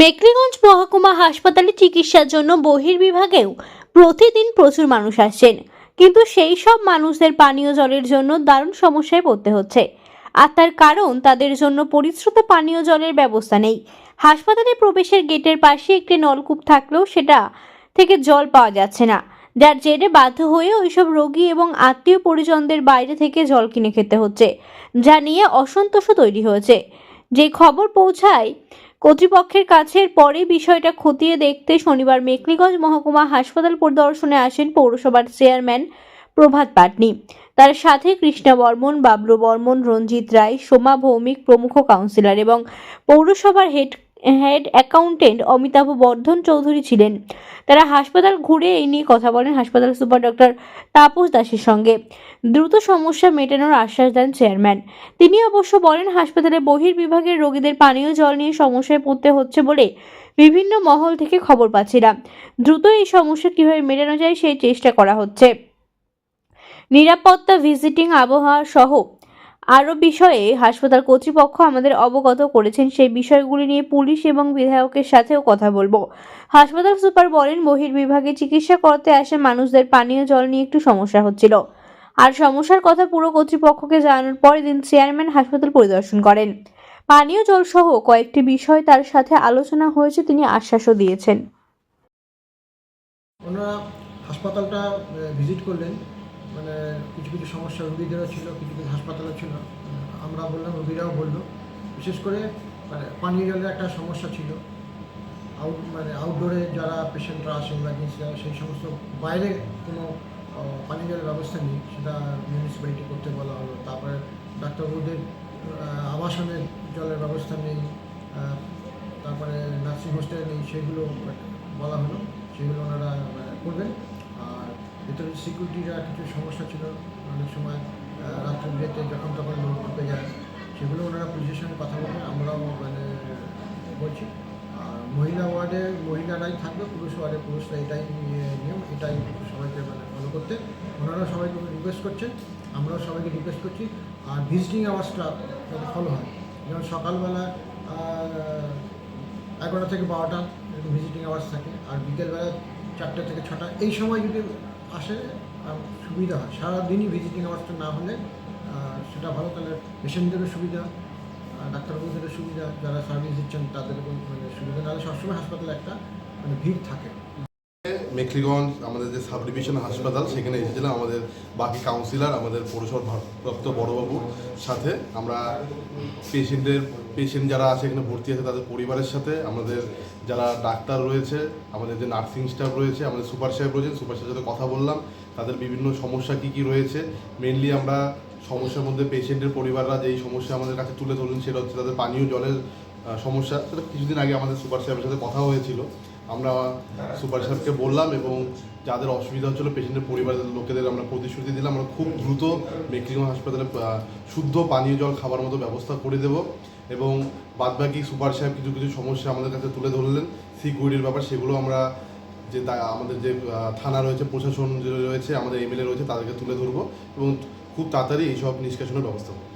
মেকলিগঞ্জ মহকুমা হাসপাতালে চিকিৎসার জন্য বহির্বিভাগেও প্রতিদিন প্রচুর মানুষ আসছেন। কিন্তু সেই সব মানুষদের পানীয় জলের জন্য দারুণ সমস্যায় পড়তে হচ্ছে। আর তার কারণ, তাদের জন্য পরিশ্রুত পানীয় জলের ব্যবস্থা নেই। হাসপাতালে প্রবেশের গেটের পাশে একটি নলকূপ থাকলেও সেটা থেকে জল পাওয়া যাচ্ছে না। যার জেরে বাধ্য হয়ে ওইসব রোগী এবং আত্মীয় পরিজনদের বাইরে থেকে জল কিনে খেতে হচ্ছে, যা নিয়ে অসন্তোষও তৈরি হয়েছে। যে খবর পৌঁছায় কর্তৃপক্ষের কাছে পরে বিষয়টা খতিয়ে দেখতে শনিবার মেকলিগঞ্জ মহকুমা হাসপাতাল পরিদর্শনে আসেন পৌরসভার চেয়ারম্যান প্রভাত পাটনি। তার সাথে কৃষ্ণা বর্মন, বাবলু বর্মন, রঞ্জিত রায়, সোমা ভৌমিক প্রমুখ কাউন্সিলর এবং পৌরসভার head head accountant Amitabh Bardhan Chowdhury ছিলেন। তারা হাসপাতাল ঘুরে এই নিয়ে কথা বলেন হাসপাতাল সুপার ডক্টর তাপস দাসের সঙ্গে। দ্রুত সমস্যা মেটানোর আশ্বাস দেন চেয়ারম্যান। তিনি অবশ্য বলেন, হাসপাতালে বহির্বিভাগের রোগীদের পানীয় জল নিয়ে সমস্যায় পড়তে হচ্ছে বলে বিভিন্ন মহল থেকে খবর পাচ্ছিলাম দ্রুত এই সমস্যা কীভাবে মেটানো যায় সেই চেষ্টা করা হচ্ছে। নিরাপত্তা ভিজিটিং আবহাওয়া সহ আরও বিষয়ে হাসপাতাল কর্তৃপক্ষ আমাদের অবগত করেছেন, সেই বিষয়গুলি নিয়ে পুলিশ এবং বিধায়কের সাথেও কথা বলব। হাসপাতাল সুপার বলেন বহির্বিভাগে চিকিৎসা করতে আসে মানুষদের পানীয় জল নিয়ে একটু সমস্যা হচ্ছিল। আর সমস্যার কথা পুরো কর্তৃপক্ষকে জানানোর পরের দিন চেয়ারম্যান হাসপাতাল পরিদর্শন করেন। পানীয় জল সহ কয়েকটি বিষয় তার সাথে আলোচনা হয়েছে, তিনি আশ্বাসও দিয়েছেন। ওনারা হাসপাতালটা ভিজিট করলেন। মানে কিছু কিছু সমস্যা রুগীদেরও ছিল, কিছু কিছু হাসপাতালও ছিল। আমরা বললাম, রুগীরাও বলল। বিশেষ করে মানে পানীয় জলের একটা সমস্যা ছিল। আউট মানে আউটডোরে যারা পেশেন্টরা আসে ইমার্জেন্সি সেই সমস্ত বাইরে কোনো পানীয় জলের ব্যবস্থা নেই। সেটা মিউনিসিপ্যালিটি করতে বলা হলো। তারপরে ডাক্তারবাবুদের আবাসনের জলের ব্যবস্থা নেই। তারপরে নার্সিং হোস্টেল নেই, সেগুলো বলা হলো। সেগুলো ওনারা করবেন। ভিতরে সিকিউরিটির কিছু সমস্যা ছিল। অনেক সময় রাত্রে বিরেতে যখন তখন লোক ঢুকে যায়, সেগুলো ওনারা পুলিশের সঙ্গে কথা বলবেন আমরাও মানে বলছি। আর মহিলা ওয়ার্ডে মহিলারাই থাকবে, পুরুষ ওয়ার্ডে পুরুষরা এটাই নিয়ম, এটাই সবাইকে মানে ফলো করতে। ওনারা সবাইকে রিকোয়েস্ট করছেন আমরাও সবাইকে রিকোয়েস্ট করছি। আর ভিজিটিং আওয়ার্সটা যাতে ফলো হয়। যেমন সকালবেলা এগারোটা থেকে বারোটা ভিজিটিং আওয়ার্স থাকে, আর বিকেলবেলা চারটে থেকে ছটা। এই সময় যদি আসে, আর সুবিধা হয়। সারাদিনই ভিজিটিং আওয়ার্সটা না হলে সেটা ভালো। তাহলে পেশেন্টদেরও সুবিধা ডাক্তারবাবুদেরও সুবিধা, যারা সার্ভিস দিচ্ছেন তাদের মানে সুবিধা। নাহলে সবসময় হাসপাতালে একটা মানে ভিড় থাকে। মেখলিগঞ্জ, আমাদের যে সাব ডিভিশন হাসপাতাল, সেখানে এসেছিলাম আমাদের বাকি কাউন্সিলর আমাদের পৌরসভার ভারপ্রাপ্ত বড়বাবুর সাথে। আমরা পেশেন্টের পেশেন্ট যারা আছে এখানে ভর্তি আছে তাদের পরিবারের সাথে, আমাদের যারা ডাক্তার রয়েছে, আমাদের যে নার্সিং স্টাফ রয়েছে, আমাদের সুপার সাহেব রয়েছেন, সুপার সাহেবের সাথে কথা বললাম। তাদের বিভিন্ন সমস্যা কী কী রয়েছে? মেনলি আমরা সমস্যার মধ্যে পেশেন্টের পরিবাররা যেই সমস্যা আমাদের কাছে তুলে ধরুন, সেটা হচ্ছে তাদের পানীয় জলের সমস্যা। সেটা কিছুদিন আগে আমাদের সুপার সাহেবের সাথে কথা হয়েছিল। আমরা সুপার সাহেবকে বললাম এবং যাদের অসুবিধা হচ্ছিল পেশেন্টের পরিবারের লোকেদের আমরা প্রতিশ্রুতি দিলাম। আমরা খুব দ্রুত মেক্সিমাম হাসপাতালে শুদ্ধ পানীয় জল খাবার মতো ব্যবস্থা করে দেব এবং বাদবাকি সুপার সাহেব কিছু কিছু সমস্যা আমাদের কাছে তুলে ধরলেন। সিকিউরিটির ব্যাপার, সেগুলো আমরা যে আমাদের যে থানা রয়েছে, প্রশাসন রয়েছে, আমাদের এমএলএ রয়েছে, তাদেরকে তুলে ধরবো এবং খুব তাড়াতাড়ি এইসব নিষ্কাশনের ব্যবস্থা করব।